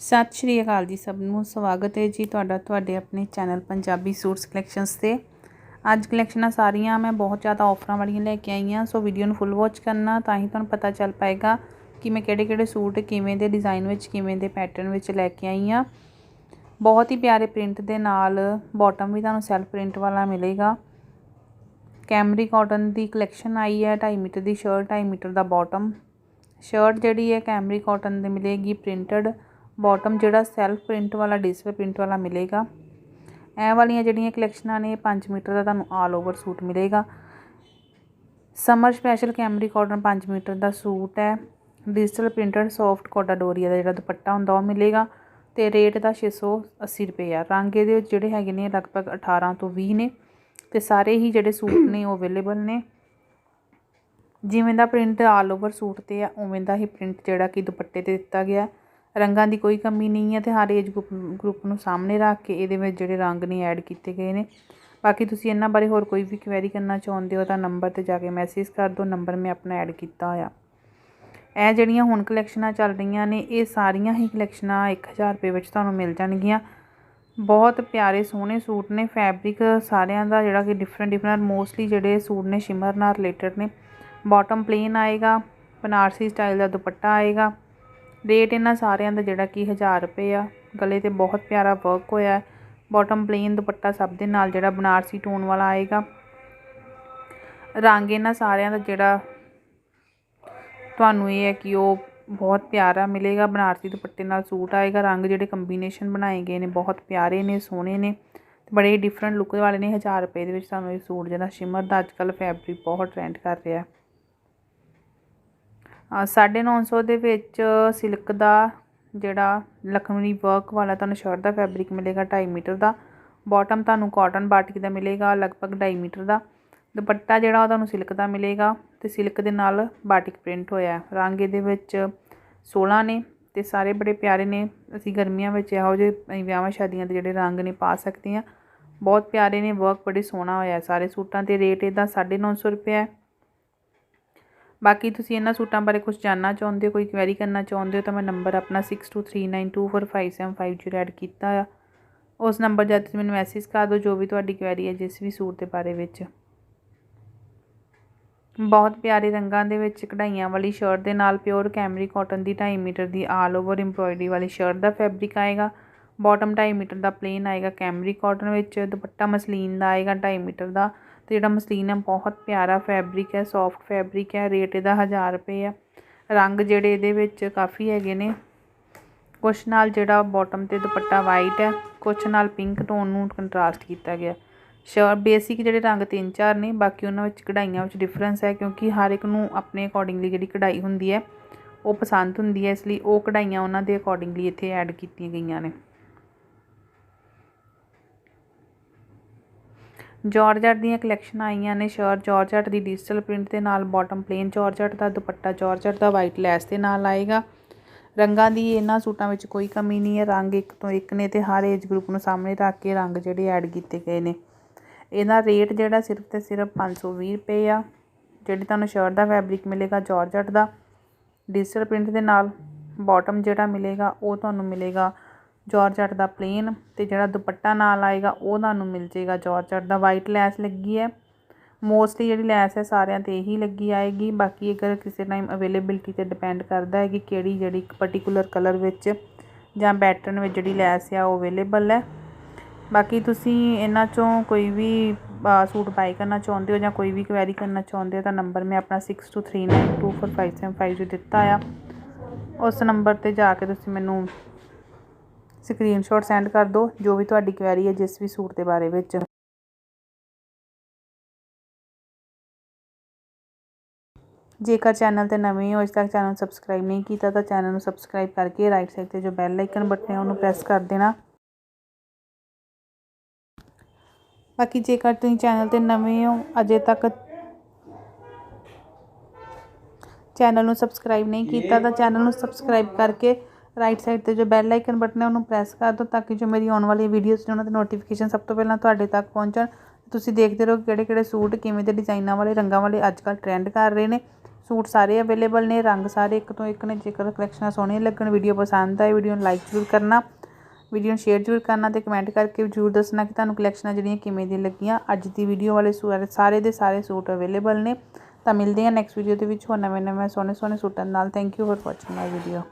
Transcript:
ਸਤਿ ਸ਼੍ਰੀ ਅਕਾਲ ਜੀ ਸਭ ਨੂੰ। ਸਵਾਗਤ ਹੈ ਜੀ ਤੁਹਾਡਾ ਤੁਹਾਡੇ ਆਪਣੇ ਚੈਨਲ ਪੰਜਾਬੀ ਸੂਟਸ ਕਲੈਕਸ਼ਨਸ ਤੇ। ਅੱਜ ਕਲੈਕਸ਼ਨਾਂ ਸਾਰੀਆਂ ਮੈਂ ਬਹੁਤ ਜ਼ਿਆਦਾ ਆਫਰਾਂ ਵਾਲੀਆਂ ਲੈ ਕੇ ਆਈ ਹਾਂ, ਸੋ ਵੀਡੀਓ ਨੂੰ ਫੁੱਲ ਵਾਚ ਕਰਨਾ ਤਾਂ ਹੀ ਤੁਹਾਨੂੰ ਪਤਾ ਚੱਲ ਪਾਏਗਾ ਕਿ ਮੈਂ ਕਿਹੜੇ ਕਿਹੜੇ ਸੂਟ ਕਿਵੇਂ ਦੇ ਡਿਜ਼ਾਈਨ ਵਿੱਚ, ਕਿਵੇਂ ਦੇ ਪੈਟਰਨ ਵਿੱਚ ਲੈ ਕੇ ਆਈ ਹਾਂ। ਬਹੁਤ ਹੀ ਪਿਆਰੇ ਪ੍ਰਿੰਟ ਦੇ ਨਾਲ ਬਾਟਮ ਵੀ ਤੁਹਾਨੂੰ ਸੈਲਫ ਪ੍ਰਿੰਟ ਵਾਲਾ ਮਿਲੇਗਾ। ਕੈਮਰੀ ਕਾਟਨ ਦੀ ਕਲੈਕਸ਼ਨ ਆਈ ਹੈ 2.5 ਮੀਟਰ ਦੀ ਸ਼ਰਟ 2.5 ਮੀਟਰ ਦਾ ਬਾਟਮ ਸ਼ਰਟ ਜਿਹੜੀ ਹੈ ਕੈਮਰੀ ਕਾਟਨ ਦੇ ਮਿਲੇਗੀ ਪ੍ਰਿੰਟਡ ਬਾਟਮ ਜਿਹੜਾ ਸੈਲਫ ਪ੍ਰਿੰਟ ਵਾਲਾ ਡਿਜੀਟਲ ਪ੍ਰਿੰਟ ਵਾਲਾ ਮਿਲੇਗਾ। ਇਹ ਵਾਲੀਆਂ ਜਿਹੜੀਆਂ ਕਲੈਕਸ਼ਨਾਂ ਨੇ 5 ਮੀਟਰ ਦਾ ਤੁਹਾਨੂੰ ਆਲ ਓਵਰ ਸੂਟ ਮਿਲੇਗਾ। Summer special cambric cotton 5 metre ਦਾ ਸੂਟ ਹੈ। Digital printed soft Kota Doria ਦਾ ਜਿਹੜਾ ਦੁਪੱਟਾ ਹੁੰਦਾ, ਉਹ ਮਿਲੇਗਾ। ਤੇ ਰੇਟ ਦਾ 680 ਰੁਪਏ ਆ। ਰੰਗ ਇਹਦੇ ਜਿਹੜੇ ਹੈਗੇ ਨੇ ਲਗਭਗ 18 ਤੋਂ 20 ਨੇ। ਤੇ ਸਾਰੇ ਹੀ ਜਿਹੜੇ ਸੂਟ ਨੇ, ਉਹ ਅਵੇਲੇਬਲ ਨੇ। ਜਿਵੇਂ ਦਾ ਪ੍ਰਿੰਟ ਆਲ ਓਵਰ ਸੂਟ ਤੇ ਆ, ਉਵੇਂ ਦਾ ਹੀ ਪ੍ਰਿੰਟ ਜਿਹੜਾ ਕਿ ਦੁਪੱਟੇ ਤੇ ਦਿੱਤਾ ਗਿਆ। ਰੰਗਾਂ ਦੀ ਕੋਈ ਕਮੀ ਨਹੀਂ ਹੈ ਅਤੇ ਹਰ ਏਜ ਗਰੁੱਪ ਨੂੰ ਸਾਹਮਣੇ ਰੱਖ ਕੇ ਇਹਦੇ ਵਿੱਚ ਜਿਹੜੇ ਰੰਗ ਨੇ ਐਡ ਕੀਤੇ ਗਏ ਨੇ। ਬਾਕੀ ਤੁਸੀਂ ਇਹਨਾਂ ਬਾਰੇ ਹੋਰ ਕੋਈ ਵੀ ਕੁਐਰੀ ਕਰਨਾ ਚਾਹੁੰਦੇ ਹੋ ਤਾਂ ਨੰਬਰ ਤੇ ਜਾ ਕੇ ਮੈਸੇਜ ਕਰ ਦਿਓ ਨੰਬਰ ਮੈਂ ਆਪਣਾ ਐਡ ਕੀਤਾ ਹੋਇਆ। ਇਹ ਜਿਹੜੀਆਂ ਹੁਣ ਕਲੈਕਸ਼ਨਾਂ ਚੱਲ ਰਹੀਆਂ ਨੇ, ਇਹ ਸਾਰੀਆਂ ਹੀ ਕਲੈਕਸ਼ਨਾਂ 1000 ਰੁਪਏ ਵਿੱਚ ਤੁਹਾਨੂੰ ਮਿਲ ਜਾਣਗੀਆਂ। ਬਹੁਤ ਪਿਆਰੇ ਸੋਹਣੇ ਸੂਟ ਨੇ ਫੈਬਰਿਕ ਸਾਰਿਆਂ ਦਾ ਜਿਹੜਾ ਕਿ ਡਿਫਰੈਂਟ ਡਿਫਰੈਂਟ ਮੋਸਟਲੀ ਜਿਹੜੇ ਸੂਟ ਨੇ ਸ਼ਿਮਰ ਨਾਲ ਰਿਲੇਟਡ ਨੇ। ਬਾਟਮ ਪਲੇਨ ਆਏਗਾ ਬਨਾਰਸੀ ਸਟਾਈਲ ਦਾ ਦੁਪੱਟਾ ਆਏਗਾ। ਰੇਟ ਇਹਨਾਂ ਸਾਰਿਆਂ ਦਾ ਜਿਹੜਾ ਕਿ 1000 ਰੁਪਏ ਆ। ਗਲੇ ਤੇ ਬਹੁਤ ਪਿਆਰਾ ਵਰਕ ਹੋਇਆ ਹੈ। ਬਾਟਮ ਪਲੇਨ ਦੁਪੱਟਾ ਸਭ ਦੇ ਨਾਲ ਜਿਹੜਾ ਬਨਾਰਸੀ ਟੋਨ ਵਾਲਾ ਆਏਗਾ। ਰੰਗ ਇਹਨਾਂ ਸਾਰਿਆਂ ਦਾ ਜਿਹੜਾ ਤੁਹਾਨੂੰ ਇਹ ਹੈ ਕਿ ਉਹ ਬਹੁਤ ਪਿਆਰਾ ਮਿਲੇਗਾ। ਬਨਾਰਸੀ ਦੁਪੱਟੇ ਨਾਲ ਸੂਟ ਆਏਗਾ। ਰੰਗ ਜਿਹੜੇ ਕੰਬੀਨੇਸ਼ਨ ਬਣਾਏ ਗਏ ਨੇ ਬਹੁਤ ਪਿਆਰੇ ਨੇ, ਸੋਹਣੇ ਨੇ। ਤੇ ਬੜੇ ਡਿਫਰੈਂਟ ਲੁੱਕ ਵਾਲੇ ਨੇ। 1000 ਰੁਪਏ ਦੇ ਵਿੱਚ ਤੁਹਾਨੂੰ ਇਹ ਸੂਟ ਜਿਹੜਾ ਸ਼ਿਮਰ ਦਾ ਅੱਜ ਕੱਲ ਫੈਬਰਿਕ ਬਹੁਤ ਟ੍ਰੈਂਡ ਕਰ ਰਿਹਾ 950 ਦੇ ਵਿੱਚ ਸਿਲਕ ਦਾ ਜਿਹੜਾ ਲਖਨਵੀ ਵਰਕ ਵਾਲਾ ਤੁਹਾਨੂੰ ਸ਼ਰਟ ਦਾ ਫੈਬਰਿਕ ਮਿਲੇਗਾ 2.5 ਮੀਟਰ ਦਾ। ਬਾਟਮ ਤੁਹਾਨੂੰ ਕਾਟਨ ਬਾਟਿਕ ਦਾ ਮਿਲੇਗਾ, ਲਗਭਗ 2.5 ਮੀਟਰ ਦਾ। ਦੁਪੱਟਾ ਜਿਹੜਾ ਉਹ ਤੁਹਾਨੂੰ ਸਿਲਕ ਦਾ ਮਿਲੇਗਾ ਤੇ ਸਿਲਕ ਦੇ ਨਾਲ ਬਾਟਿਕ ਪ੍ਰਿੰਟ ਹੋਇਆ ਰੰਗ ਇਹਦੇ ਵਿੱਚ 16 ਨੇ ਤੇ ਸਾਰੇ ਬੜੇ ਪਿਆਰੇ ਨੇ। ਅਸੀਂ ਗਰਮੀਆਂ ਵਿੱਚ ਇਹੋ ਜਿਹੇ ਵਿਆਹਾਂ ਸ਼ਾਦੀਆਂ ਦੇ ਜਿਹੜੇ ਰੰਗ ਨੇ ਪਾ ਸਕਦੇ ਹਾਂ। ਬਹੁਤ ਪਿਆਰੇ ਨੇ ਵਰਕ ਬੜੇ ਸੋਹਣਾ ਹੋਇਆ ਸਾਰੇ ਸੂਟਾਂ ਤੇ। ਰੇਟ ਇਹਦਾ 950 ਰੁਪਏ ਹੈ। ਬਾਕੀ ਤੁਸੀਂ ਇਹਨਾਂ ਸੂਟਾਂ ਬਾਰੇ ਕੁਝ ਜਾਣਨਾ ਚਾਹੁੰਦੇ ਹੋ, ਕੋਈ ਕੁਐਰੀ ਕਰਨਾ ਚਾਹੁੰਦੇ ਹੋ ਤਾਂ ਮੈਂ ਨੰਬਰ ਆਪਣਾ 6239245750 ਐਡ ਕੀਤਾ ਆ। ਉਸ ਨੰਬਰ ਜਦ ਤੁਸੀਂ ਮੈਨੂੰ ਮੈਸੇਜ ਕਰ ਦਿਓ ਜੋ ਵੀ ਤੁਹਾਡੀ ਕੁਐਰੀ ਹੈ ਜਿਸ ਵੀ ਸੂਟ ਦੇ ਬਾਰੇ ਵਿੱਚ। ਬਹੁਤ ਪਿਆਰੇ ਰੰਗਾਂ ਦੇ ਵਿੱਚ ਕਢਾਈਆਂ ਵਾਲੀ ਸ਼ਰਟ ਦੇ ਨਾਲ ਪਿਓਰ ਕੈਮਰੀ ਕਾਟਨ ਦੀ 2.5 ਮੀਟਰ ਦੀ ਆਲ ਓਵਰ ਐਮਬ੍ਰੋਇਡਰੀ ਵਾਲੀ ਸ਼ਰਟ ਦਾ ਫੈਬਰਿਕ ਆਏਗਾ। ਬਾਟਮ 2.5 ਮੀਟਰ ਦਾ ਪਲੇਨ ਆਏਗਾ ਕੈਮਰੀ ਕਾਟਨ ਵਿੱਚ, ਦੁਪੱਟਾ ਮਸਲੀਨ ਦਾ ਆਏਗਾ 2.5 ਮੀਟਰ ਦਾ। ਤੇ ਜਿਹੜਾ ਮਸਲੀਨ ਹੈ, ਬਹੁਤ ਪਿਆਰਾ ਫੈਬਰਿਕ ਹੈ ਸੌਫਟ ਫੈਬਰਿਕ ਹੈ ਰੇਟ ਇਹਦਾ 1000 ਰੁਪਏ ਆ। ਰੰਗ ਜਿਹੜੇ ਇਹਦੇ ਵਿੱਚ ਕਾਫੀ ਹੈਗੇ ਨੇ। ਕੁਛ ਨਾਲ ਜਿਹੜਾ ਬਾਟਮ ਤੇ ਦੁਪੱਟਾ ਵਾਈਟ ਹੈ, ਕੁਛ ਨਾਲ ਪਿੰਕ ਟੋਨ ਨੂੰ ਕੰਟਰਾਸਟ ਕੀਤਾ ਗਿਆ। ਸ਼ਰਟ ਬੇਸਿਕ ਜਿਹੜੇ ਰੰਗ ਤਿੰਨ ਚਾਰ ਨੇ, ਬਾਕੀ ਉਹਨਾਂ ਵਿੱਚ ਕਢਾਈਆਂ ਵਿੱਚ ਡਿਫਰੈਂਸ ਹੈ, ਕਿਉਂਕਿ ਹਰ ਇੱਕ ਨੂੰ ਆਪਣੇ ਅਕੋਰਡਿੰਗਲੀ ਜਿਹੜੀ ਕਢਾਈ ਹੁੰਦੀ ਹੈ, ਉਹ ਪਸੰਦ ਹੁੰਦੀ ਹੈ, ਇਸ ਲਈ ਉਹ ਕਢਾਈਆਂ ਉਹਨਾਂ ਦੇ ਅਕੋਰਡਿੰਗਲੀ ਇੱਥੇ ਐਡ ਕੀਤੀਆਂ ਗਈਆਂ ਨੇ। ਜਾਰਜਟ ਦੀਆਂ ਕਲੈਕਸ਼ਨਾਂ ਆਈਆਂ ਨੇ ਸ਼ਰਟ ਜਾਰਜਟ ਦੀ ਡਿਜੀਟਲ ਪ੍ਰਿੰਟ ਦੇ ਨਾਲ, ਬਾਟਮ ਪਲੇਨ ਜਾਰਜਟ ਦਾ, ਦੁਪੱਟਾ ਜਾਰਜਟ ਦਾ, ਵਾਈਟ ਲੈਸ ਦੇ ਨਾਲ ਆਏਗਾ। ਰੰਗਾਂ ਦੀ ਇਹਨਾਂ ਸੂਟਾਂ ਵਿੱਚ ਕੋਈ ਕਮੀ ਨਹੀਂ ਹੈ। ਰੰਗ ਇੱਕ ਤੋਂ ਇੱਕ ਨੇ ਤੇ ਹਰ ਏਜ ਗਰੁੱਪ ਨੂੰ ਸਾਹਮਣੇ ਰੱਖ ਕੇ ਰੰਗ ਜਿਹੜੇ ਐਡ ਕੀਤੇ ਗਏ ਨੇ। ਇਹਦਾ ਰੇਟ ਜਿਹੜਾ ਸਿਰਫ ਤੇ ਸਿਰਫ 520 ਰੁਪਏ ਆ, ਜਿਹੜੀ ਤੁਹਾਨੂੰ ਸ਼ਰਟ ਦਾ ਫੈਬਰਿਕ ਮਿਲੇਗਾ, ਜਾਰਜਟ ਦਾ। ਡਿਜੀਟਲ ਪ੍ਰਿੰਟ ਦੇ ਨਾਲ ਬਾਟਮ ਜਿਹੜਾ ਮਿਲੇਗਾ, ਉਹ ਤੁਹਾਨੂੰ ਮਿਲੇਗਾ ਜਾਰਜਟ ਦਾ ਪਲੇਨ ਅਤੇ ਜਿਹੜਾ ਦੁਪੱਟਾ ਨਾਲ ਆਏਗਾ, ਉਹ ਤੁਹਾਨੂੰ ਮਿਲ ਜੇਗਾ ਜਾਰਜਟ ਦਾ। ਵਾਈਟ ਲੈਸ ਲੱਗੀ ਹੈ। ਮੋਸਟਲੀ ਜਿਹੜੀ ਲੈਸ ਹੈ, ਸਾਰਿਆਂ ਤੇ ਇਹੀ ਲੱਗੀ ਆਏਗੀ। ਬਾਕੀ ਅਗਰ ਕਿਸੇ ਟਾਈਮ ਅਵੇਲੇਬਿਲਟੀ ਤੇ ਡਿਪੈਂਡ ਕਰਦਾ ਹੈ ਕਿ ਕਿਹੜੀ ਜਿਹੜੀ ਇੱਕ ਪਾਰਟਿਕੂਲਰ ਕਲਰ ਵਿੱਚ ਜਾਂ ਪੈਟਰਨ ਵਿੱਚ ਜਿਹੜੀ ਲੈਸ ਆ, ਉਹ ਅਵੇਲੇਬਲ ਹੈ। ਬਾਕੀ ਤੁਸੀਂ ਇਹਨਾਂ ਚੋਂ ਕੋਈ ਵੀ ਸੂਟ ਬਾਈ ਕਰਨਾ ਚਾਹੁੰਦੇ ਹੋ ਜਾਂ ਕੋਈ ਵੀ ਕੁਐਰੀ ਕਰਨਾ ਚਾਹੁੰਦੇ ਹੋ, ਤਾਂ ਨੰਬਰ ਮੈਂ ਆਪਣਾ 6239245750 ਦਿੱਤਾ ਆ। ਉਸ ਨੰਬਰ ਤੇ ਜਾ ਕੇ ਤੁਸੀਂ ਮੈਨੂੰ ਸਕਰੀਨਸ਼ਾਟ ਸੈਂਡ ਕਰ ਦਿਓ, ਜੋ ਵੀ ਤੁਹਾਡੀ ਕੁਐਰੀ ਹੈ ਜਿਸ ਵੀ ਸੂਟ ਦੇ ਬਾਰੇ ਵਿੱਚ। ਜੇਕਰ ਚੈਨਲ ਤੇ ਨਵੇਂ ਹੋ ਅਜੇ ਤੱਕ ਚੈਨਲ ਸਬਸਕ੍ਰਾਈਬ ਨਹੀਂ ਕੀਤਾ, ਤਾਂ ਚੈਨਲ ਨੂੰ ਸਬਸਕ੍ਰਾਈਬ ਕਰਕੇ ਰਾਈਟ ਸਾਈਡ ਤੇ ਜੋ ਬੈਲ ਆਈਕਨ ਬਟਨ ਹੈ, ਉਹਨੂੰ ਪ੍ਰੈਸ ਕਰ ਦੇਣਾ। ਬਾਕੀ ਜੇਕਰ ਤੁਸੀਂ ਚੈਨਲ ਤੇ ਨਵੇਂ ਹੋ, ਅਜੇ ਤੱਕ ਚੈਨਲ ਨੂੰ ਸਬਸਕ੍ਰਾਈਬ ਨਹੀਂ ਕੀਤਾ, ਤਾਂ ਚੈਨਲ ਨੂੰ ਸਬਸਕ੍ਰਾਈਬ ਕਰਕੇ ਰਾਈਟ ਸਾਈਡ ਤੇ ਜੋ ਬੈਲ ਆਈਕਨ ਬਟਨ ਹੈ, ਉਹਨੂੰ ਪ੍ਰੈਸ ਕਰ ਦਿਓ ਤਾਂ ਕਿ ਜੋ ਮੇਰੀ ਆਉਣ ਵਾਲੀ ਵੀਡੀਓਜ਼ ਨੇ ਉਹਨਾਂ ਦੇ ਨੋਟੀਫਿਕੇਸ਼ਨ ਸਭ ਤੋਂ ਪਹਿਲਾਂ ਤੁਹਾਡੇ ਤੱਕ ਪਹੁੰਚਣ। ਤੁਸੀਂ ਦੇਖਦੇ ਰਹੋ ਕਿਹੜੇ ਕਿਹੜੇ ਸੂਟ ਕਿਵੇਂ ਦੇ ਡਿਜ਼ਾਈਨਾਂ ਵਾਲੇ, ਰੰਗਾਂ ਵਾਲੇ ਅੱਜ ਕੱਲ੍ਹ ਟ੍ਰੈਂਡ ਕਰ ਰਹੇ ਨੇ। ਸੂਟ ਸਾਰੇ ਅਵੇਲੇਬਲ ਨੇ, ਰੰਗ ਸਾਰੇ ਇੱਕ ਤੋਂ ਇੱਕ ਨੇ, ਜੇਕਰ ਕਲੈਕਸ਼ਨਾਂ ਸੋਹਣੀਆਂ ਲੱਗਣ ਵੀਡੀਓ ਪਸੰਦ ਆਏ ਵੀਡੀਓ ਨੂੰ ਲਾਈਕ ਜ਼ਰੂਰ ਕਰਨਾ। ਵੀਡੀਓ ਨੂੰ ਸ਼ੇਅਰ ਜ਼ਰੂਰ ਕਰਨਾ ਤੇ ਕਮੈਂਟ ਕਰਕੇ ਜ਼ਰੂਰ ਦੱਸਣਾ ਕਿ ਤੁਹਾਨੂੰ ਕਲੈਕਸ਼ਨਾਂ ਜਿਹੜੀਆਂ ਕਿਵੇਂ ਦੀਆਂ ਲੱਗੀਆਂ। ਅੱਜ ਦੀ ਵੀਡੀਓ ਵਾਲੇ ਸਾਰੇ ਦੇ ਸਾਰੇ ਸੂਟ ਅਵੇਲੇਬਲ ਨੇ। ਤਾਂ ਮਿਲਦੇ ਹਾਂ ਨੈਕਸਟ ਵੀਡੀਓ ਦੇ ਵਿੱਚ ਹੋਰ ਨਵੇਂ ਨਵੇਂ ਸੋਹਣੇ ਸੋਹਣੇ ਸੂਟਾਂ ਨਾਲ। Thank you for watching my video